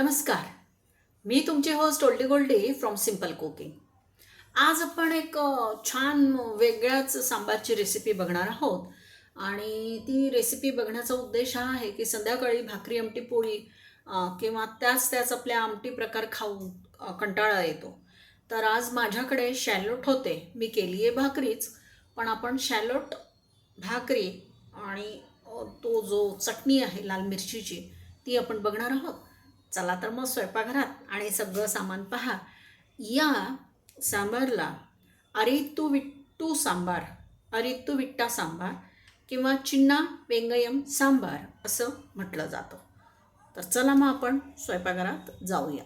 नमस्कार. मी तुमची host Oldie Goldie from simple cooking आज आपण एक छान वेगळ्याच सांबारची रेसिपी बघणार आहोत. आणि ती रेसिपी बघण्याचा उद्देश हा आहे की संध्याकाळी भाकरी आमटी पोळी किंवा त्याच त्याच आपल्या आमटी प्रकार खाऊन कंटाळा येतो. तर आज माझ्याकडे शॅलोट होते. मी केली आहे भाकरीच. पण आपण शॅलोट भाकरी आणि तो जो चटणी आहे लाल मिरचीची ती आपण बघणार आहोत. चला तर मग स्वयंपाकघरात आणि सगळं सामान पहा. या सांबारला अरितू विट्टू सांबार अरितू विट्टा सांबार किंवा चिन्ना वेंगयम सांबार असं म्हटलं जातं. तर चला मग आपण स्वयंपाकघरात जाऊया.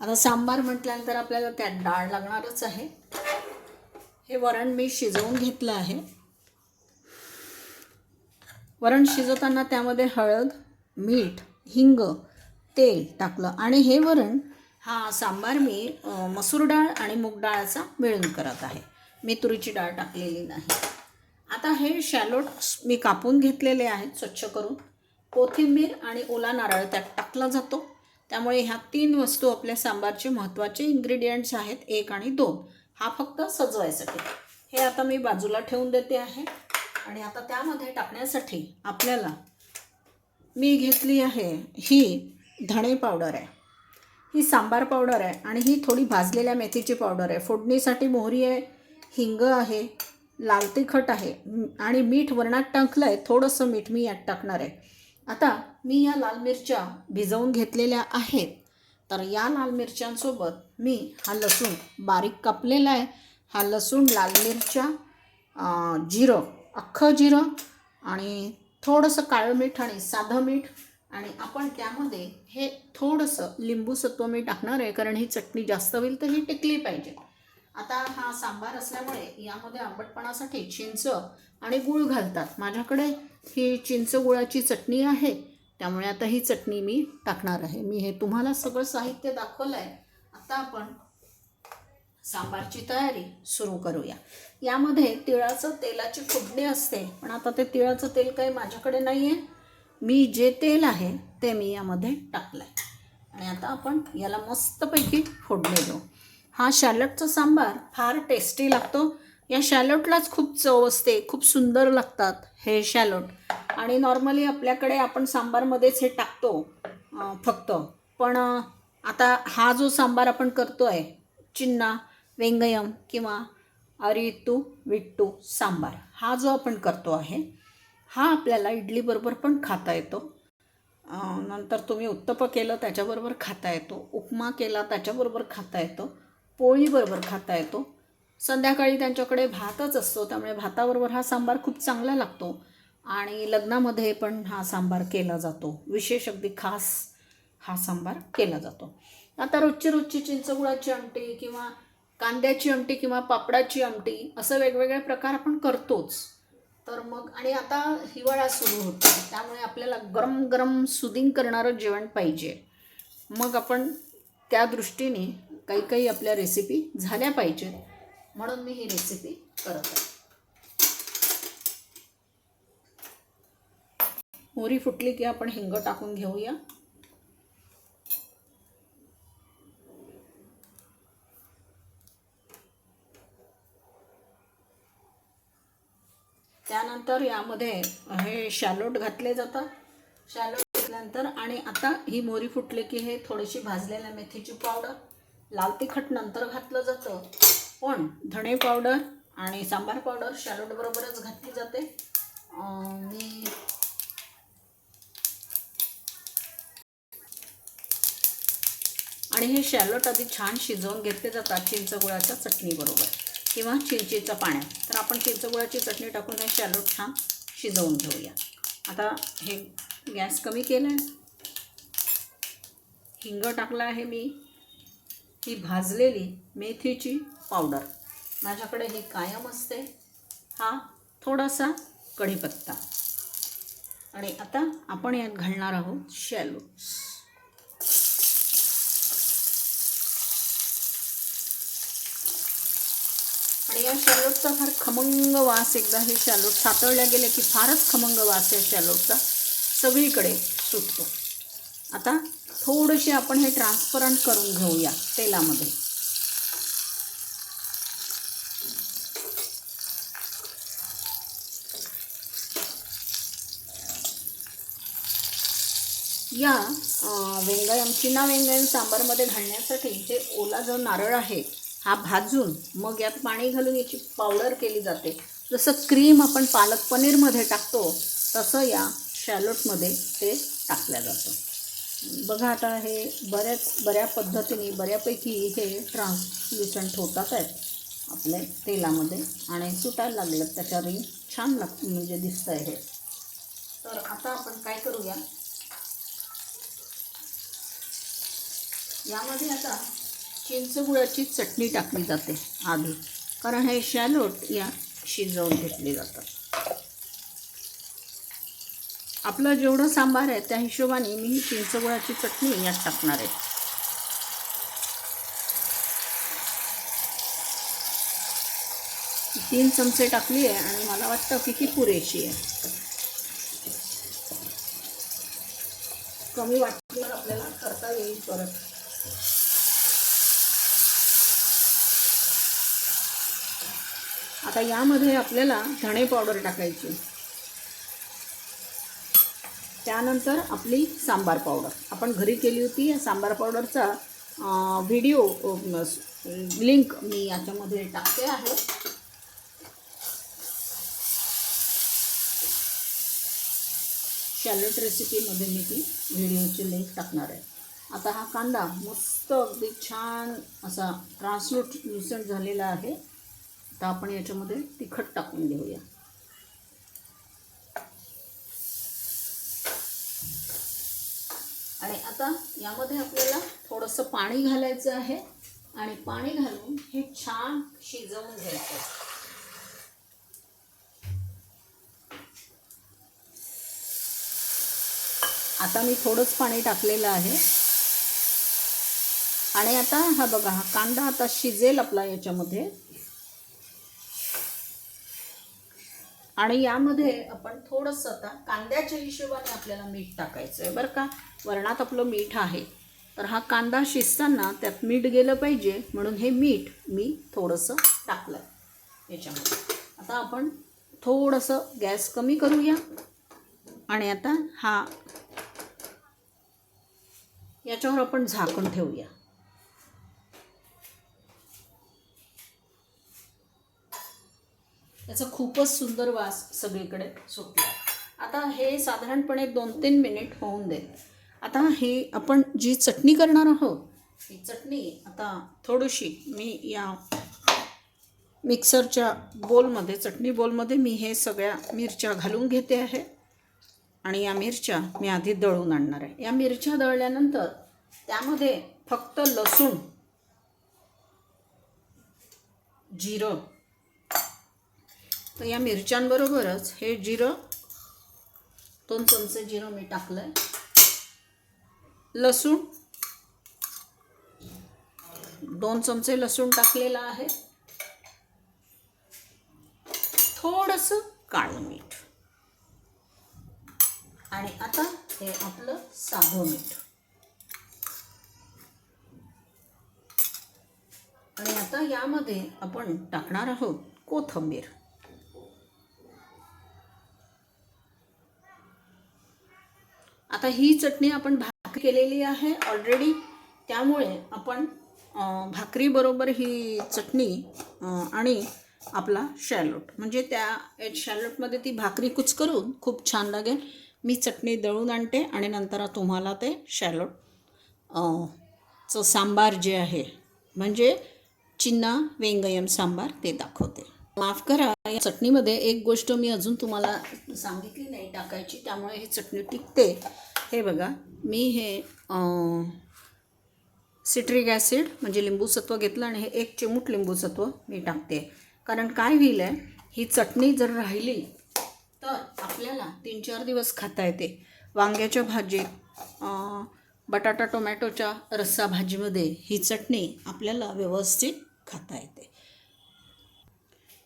आता सांबार म्हटल्यानंतर आपल्याला त्यात डाळ लागणारच आहे. हे वरण मी शिजवून घेतलं आहे. वरण शिजवताना त्यामध्ये हळद मीठ हिंग तेल टाकलं. आणि हे वरण हा सांबार मी मसूर डाळ आणि मूग डाळाचा मिळून करत आहे. मी तुरीची डाळ टाकलेली नाही. आता हे शॅलोट मी कापून घेतलेले आहेत स्वच्छ करून. कोथिंबीर आणि ओला नारळ त्यात टाकला जातो. त्यामुळे ह्या तीन वस्तू आपल्या सांबारचे महत्त्वाचे इन्ग्रेडियंट्स आहेत एक आणि दोन. हा फक्त सजवायसाठी. हे आता मी बाजूला ठेवून देते आहे. आणि आता त्यामध्ये टाकण्यासाठी आपल्याला मी घेतली आहे ही धणे पावडर आहे. ही सांबार पावडर आहे आणि ही थोडी भाजलेल्या मेथीची पावडर आहे. फोडणीसाठी मोहरी आहे हिंग आहे लाल तिखट आहे आणि मीठ वरणात टाकलं आहे थोडंसं मीठ मी यात टाकणार आहे. आता मी या लाल मिरच्या भिजवून घेतलेल्या आहेत. तर या लाल मिरच्यांसोबत मी हा लसूण बारीक कापलेला आहे. हा लसूण लाल मिरच्या जिरं अख्खं जिरं आणि थोडंसं काळं मीठ आणि साधं मीठ आणि आपण त्यामध्ये हे थोडंसं लिंबू सत्व मी टाकणार आहे कारण ही चटणी जास्त होईल तर ही टिकली पाहिजे. आता हा सांबार असल्यामुळे यामध्ये आंबटपणासाठी चिंच आणि गूळ घालतात. माझ्याकडे ही चिंच गुळाची चटणी आहे त्यामुळे आता ही चटणी मी टाकणार आहे. मी हे तुम्हाला सगळं साहित्य दाखवलं आहे आता आपण सांबारची तयारी सुरू करूया. यामध्ये तिळाचं तेलाची फोडणी असते पण आता ते तिळाचं तेल काही माझ्याकडे नाही आहे मी जे तेल आहे ते मी यामध्ये टाकलं आहे आणि आता आपण याला मस्तपैकी फोडणी देऊ. हा शॅलटचा सांबार फार टेस्टी लागतो. या शॅलोटलाच खूप चव असते खूप सुंदर लागतात हे शॅलोट. आणि नॉर्मली आपल्याकडे आपण सांबारमध्येच हे टाकतो फक्त. पण आता हा जो सांबार आपण करतो आहे चिन्ना वेंगयम किंवा अरितू विट्टू सांबार हा जो आपण करतो आहे हा आपल्याला इडलीबरोबर पण खाता येतो. नंतर तुम्ही उत्तप केलं त्याच्याबरोबर खाता येतो उपमा केला त्याच्याबरोबर खाता येतो पोळीबरोबर खाता येतो. संध्याकाळी त्यांच्याकडे भातच असतो त्यामुळे भाताबरोबर हा सांबार खूप चांगला लागतो आणि लग्नामध्ये पण हा सांबार केला जातो. विशेष अगदी खास हा सांबार केला जातो. आता रोजची रोजची चिंचगुळाची आमटी किंवा कांद्याची आमटी किंवा पापडाची आमटी असं वेगवेगळे प्रकार आपण करतोच. तर मग आणि आता हिवाळा सुरू होतो त्यामुळे आपल्याला गरम गरम सुदिंग करणारं जेवण पाहिजे. मग आपण त्या दृष्टीने काही काही आपल्या रेसिपी झाल्या पाहिजेत. म्हणून मी ही रेसिपी करत आहे. मोरी फुटली की आपण हिंग टाकून घेऊया. त्यानंतर यामध्ये हे शॅलोट घातले जातात. शॅलोट घातल्यानंतर आणि आता ही मोरी फुटली की हे थोडीशी भाजलेल्या मेथीची पावडर लाल तिखट नंतर घातलं जातं. पण धणे पावडर आणि सांबार पावडर शॅलोटबरोबरच घातली जाते. मी आणि हे शॅलोट आधी छान शिजवून घेतले जातात चिंचगुळाच्या चटणीबरोबर किंवा चिंचेच्या पाण्यात तर आपण चिंचगुळाची चटणी टाकून हे शॅलोट छान शिजवून घेऊया आता हे गॅस कमी केला आहे हिंग टाकला आहे मी. ही भाजलेली मेथीची पावडर. माझ्याकडे ही कायम असते. हा थोडासा कढीपत्ता. आणि आता आपण यात घालणार आहोत शॅलोट्स. आणि शॅलोटचा फार खमंग वास एकदा हे शॅलोट सातळल्या गेले की फारच खमंग वास या शॅलोटचा. सगळीकडे सुटतो. आता थोडेसे आपण हे ट्रान्सपरंट करून घेऊया तेलामध्ये. या वेंगायम चिना वेंगायम सांबारमध्ये घालण्यासाठी जे ओला जो नारळ आहे हा भाजून मग यात पाणी घालून याची पावडर केली जाते. जसं क्रीम आपण पालक पनीरमध्ये टाकतो तसं या शॅलोटमध्ये ते टाकलं जातं. बघा आता हे बऱ्याच बऱ्या पद्धतीने बऱ्यापैकी हे ट्रान्सल्युसंट होतात आहेत आपल्या तेलामध्ये आणि सुटायला लागलं त्याच्या रिंग छान लाग म्हणजे दिसतं आहे हे. तर आता आपण काय करूया? यामध्ये आता चिंचगुळाची चटणी टाकली जाते आधी. कारण हे शॅलोट या शिजवून घेतले जातात. आपलं जेवढं सांबार आहे त्या हिशोबाने मी ही चिंचगुळाची चटणी यात टाकणार आहे. तीन चमचे टाकली आहे आणि मला वाटतं की ती पुरेशी आहे. कमी वाटल्यावर आपल्याला करता येईल परत आता यामध्ये आपल्याला धणे पावडर टाकायची. त्यानंतर आपली सांबार पावडर आपण घरी केली होती या सांबार पावडरचा व्हिडिओ लिंक मी याच्यामध्ये टाकते आहे. शॅलेट रेसिपीमध्ये मी ती व्हिडिओची लिंक टाकणार आहे. आता हा कांदा मस्त अगदी छान असा ट्रान्सलूट झालेला आहे. आता आपण याच्यामध्ये तिखट टाकून घेऊया. आणि आता यामध्ये आपल्याला थोडंसं पाणी घालायचं आहे. आणि पाणी घालून हे छान शिजवून घ्यायचं. आता मी थोडंच पाणी टाकलेलं आहे. आणि आता हा बघा हा कांदा आता शिजेल आपला याच्यामध्ये. आणि यामध्ये आपण थोडंसं आता कांद्याच्या हिशोबाने आपल्याला मीठ टाकायचं आहे बरं का. वरणात आपलं मीठ आहे. तर हा कांदा शिजताना त्यात मीठ गेलं पाहिजे. म्हणून हे मीठ मी थोडंसं टाकलं याच्यामध्ये. आता आपण थोडंसं गॅस कमी करूया. आणि आता हा याच्यावर आपण झाकण ठेवूया. त्याचा खूपच सुंदर वास सगळीकडे सुटला. आता हे साधारणपणे दोन तीन मिनिट होऊन देत आता हे आपण जी चटणी करणार आहोत ही चटणी आता थोडीशी मी या मिक्सरच्या बोलमध्ये चटणी बोलमध्ये मी हे सगळ्या मिरच्या घालून घेते आहे. आणि या मिरच्या मी आधी दळून आणणार आहे. या मिरच्या दळल्यानंतर त्यामध्ये फक्त लसूण जिरं तर या मिरच्यांबरोबरच हे जिरं दोन चमचे जिरं मी टाकलं आहे लसूण दोन चमचे लसूण टाकलेलं आहे. थोडंसं काळं मीठ. आणि आता हे आपलं साधं मीठ. आणि आता यामध्ये आपण टाकणार आहोत कोथिंबीर. आता ही चटणी आपण भाकरी केलेली आहे ऑलरेडी त्यामुळे आपण भाकरीबरोबर ही चटणी आणि आपला शॅलोट. म्हणजे त्या शॅलोटमध्ये ती भाकरी कुच करून खूप छान लागेल. मी चटणी दळून आणते आणि नंतर तुम्हाला ते शॅलोट चं सांबार जे आहे म्हणजे चिन्ना वेंगयम सांबार ते दाखवते. माफ करा या चटणीमध्ये एक गोष्ट मी अजून तुम्हाला सांगितली नाही टाकायची त्यामुळे ही चटणी टिकते. हे बघा मी हे सिट्रिक ॲसिड म्हणजे लिंबूसत्व घेतलं आणि हे एक चिमूट लिंबूसत्व मी टाकते. कारण काय होईल आहे ही चटणी जर राहिली तर आपल्याला तीन चार दिवस खाता येते. वांग्याच्या भाजीत बटाटा टोमॅटोच्या रस्सा भाजीमध्ये ही चटणी आपल्याला व्यवस्थित खाता येते.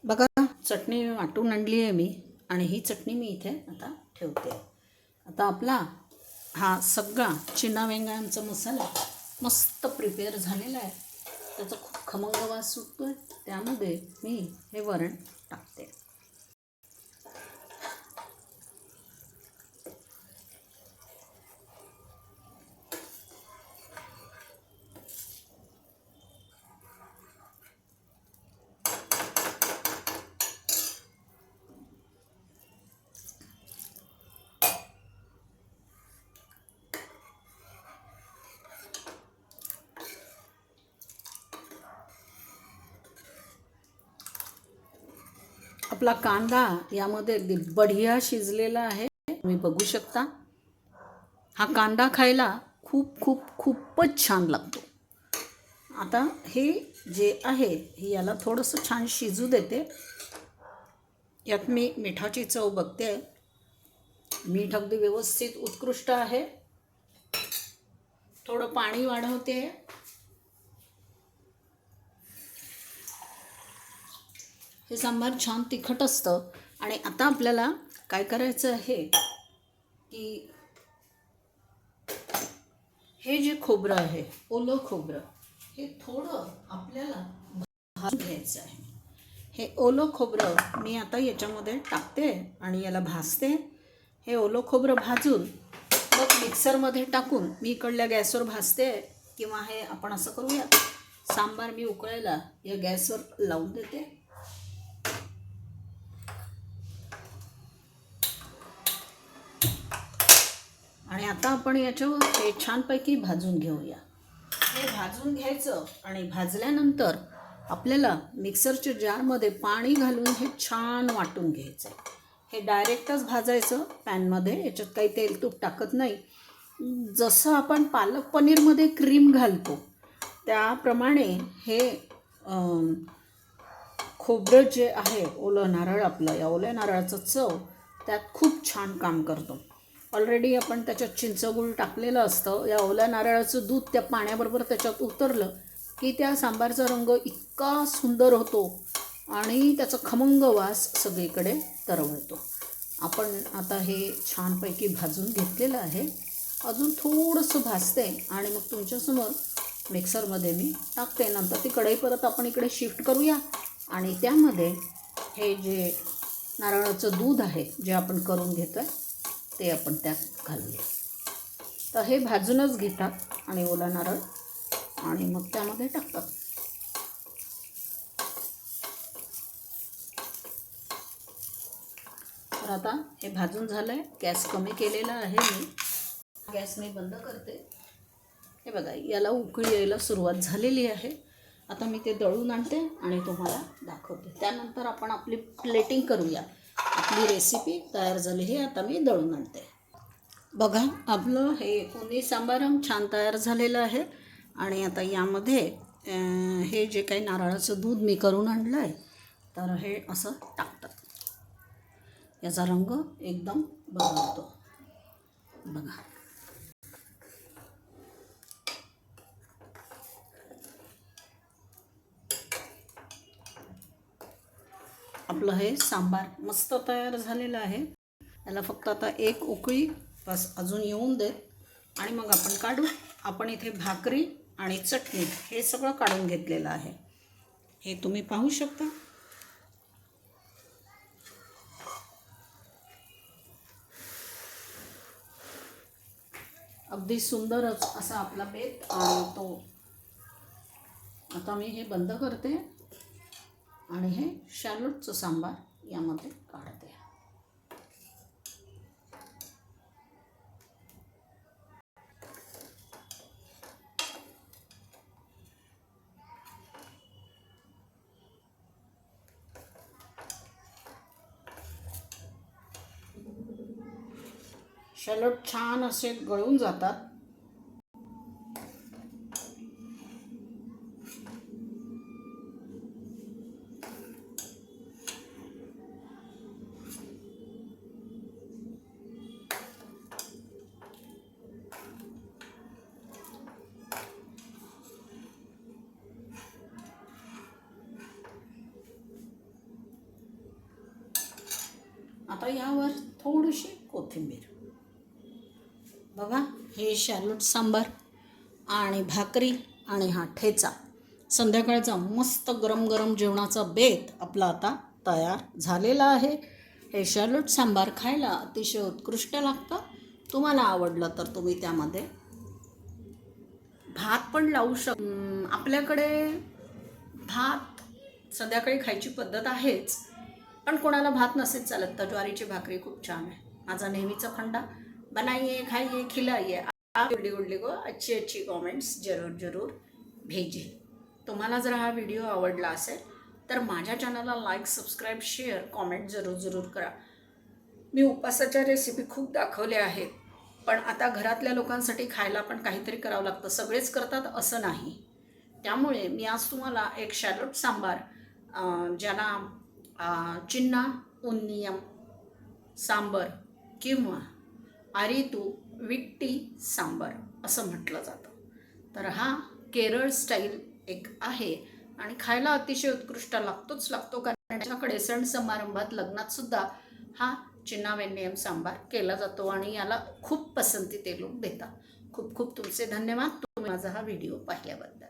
बघा चटणी वाटून आणली आहे मी आणि ही चटणी मी इथे आता ठेवते. आता आपला हा सगळा चिना वेंगळ्यांचा मसाला मस्त प्रिपेअर झालेला आहे. त्याचा खूप खमंग वास सुटतो आहे त्यामध्ये मी हे वरण टाकते. आपला कांदा यामध्ये अगदी बढिया शिजलेला आहे. तुम्ही बघू शकता. हा कांदा खायला खूप खूप खूपच छान लागतो. आता हे जे आहे हे याला थोडंसं छान शिजू देते. यात मी मिठाची चव बघते. मीठ अगदी व्यवस्थित उत्कृष्ट आहे. थोडं पाणी वाढवते. हे सांबार छान तिखट असतं. आणि आता आपल्याला काय करायचं आहे की हे जे खोबरं आहे ओलं खोबरं हे थोडं आपल्याला भाजून घ्यायचं आहे. हे ओलं खोबरं मी आता याच्यामध्ये टाकते आणि याला भाजते. हे ओलं खोबरं भाजून मग मिक्सरमध्ये टाकून मी इकडल्या गॅसवर भाजते किंवा हे आपण असं करूया सांबार मी उकळायला या गॅसवर लावून देते. आणि आता आपण याच्यावर हे छानपैकी भाजून घेऊया. हे भाजून घ्यायचं आणि भाजल्यानंतर आपल्याला मिक्सरच्या जारमध्ये पाणी घालून हे छान वाटून घ्यायचं हे डायरेक्टच भाजायचं पॅनमध्ये याच्यात काही तेल तूप टाकत नाही. जसं आपण पालक पनीरमध्ये क्रीम घालतो त्याप्रमाणे हे खोबरं जे आहे ओलं नारळ आपलं या ओल्या नारळाचं चव त्यात खूप छान काम करतो. ऑलरेडी आपण त्याच्यात चिंचगूळ टाकलेलं असतं. या ओल्या नारळाचं दूध त्या पाण्याबरोबर त्याच्यात उतरलं की त्या सांबारचा रंग इतका सुंदर होतो आणि त्याचा खमंग वास सगळीकडे तरवळतो. आपण आता हे छानपैकी भाजून घेतलेलं आहे. अजून थोडंसं भाजते आणि मग तुमच्यासमोर मिक्सरमध्ये मी टाकते. नंतर ती कढई परत आपण इकडे शिफ्ट करूया आणि त्यामध्ये हे जे नारळाचं दूध आहे जे आपण करून घेतो आहे ते आपण त्यात घालूया तर हे भाजूनच घेतात आणि ओला नारळ आणि मग त्यामध्ये टाकतात. तर आता हे भाजून झालं आहे गॅस कमी केलेला आहे मी. गॅस मी बंद करते. हे बघा याला उकळी यायला सुरुवात झालेली आहे. आता मी ते दळून आणते आणि तुम्हाला दाखवते. त्यानंतर आपण आपली प्लेटिंग करूया. आपली रेसिपी तयार झालेली हे आता मी दळून आणते. बघा आपलं हे कोणी सांबारम छान तयार झालेलं आहे. आणि आता यामध्ये हे जे काही नारळाचं दूध मी करून आणलं आहे तर हे असं टाकतात. याचा रंग एकदम बदलतो. बघा. आपलं हे सांबार मस्त तयार झालेलं आहे. याला फक्त आता एक उकळी बस अजून येऊन देत. आणि मग आपण काढू. आपण इथे भाकरी आणि चटणी हे सगळं काढून घेतलेलं आहे. हे तुम्ही पाहू शकता. अगदी सुंदरच असा आपला बेत आणि तो आता मी हे बंद करते. आणि हे शॅलोटचं सांबार यामध्ये काढते. शॅलोट छान असे गळून जातात. आता यावर थोडीशी कोथिंबीर. बघा हे शॅलोट सांबार आणि भाकरी आणि हा ठेचा. संध्याकाळचा मस्त गरम गरम जेवणाचा बेत आपला आता तयार झालेला आहे. हे शॅलोट सांबार खायला अतिशय उत्कृष्ट लागतं. तुम्हाला आवडलं तर तुम्ही त्यामध्ये भात पण लावू शक आपल्याकडे भात संध्याकाळी खायची पद्धत आहेच. पण कोणाला भात नसेल चालत. तर ज्वारीची भाकरी खूप छान आहे. माझा नेहमीचा फंडा बनाइए खाइए खिलाइए आप गुडली गुडली को अच्छी अच्छी कॉमेंट्स जरूर जरूर भेजिए तुम्हाला जर हा व्हिडिओ आवडला असेल तर माझ्या चॅनलला लाईक सबस्क्राईब शेअर कॉमेंट जरूर जरूर करा. मी उपवासाच्या रेसिपी खूप दाखवल्या आहेत. पण आता घरातल्या लोकांसाठी खायला पण काहीतरी करावं लागतं. सगळेच करतात असं नाही. त्यामुळे मी आज तुम्हाला एक शॅलोट सांबार ज्याला चिन्ना उन्नियम सांबर किंवा आरितू विट्टी सांबर असं म्हटलं जातं. तर हा केरळ स्टाईल एक आहे आणि खायला अतिशय उत्कृष्ट लागतोच लागतो कारण त्याच्याकडे सण समारंभात लग्नात सुद्धा हा चिन्नावेन्नियम सांबार केला जातो आणि याला खूप पसंती ते लोक देतात. खूप खूप तुमचे धन्यवाद. तुम्ही माझा हा व्हिडिओ पाहिल्याबद्दल.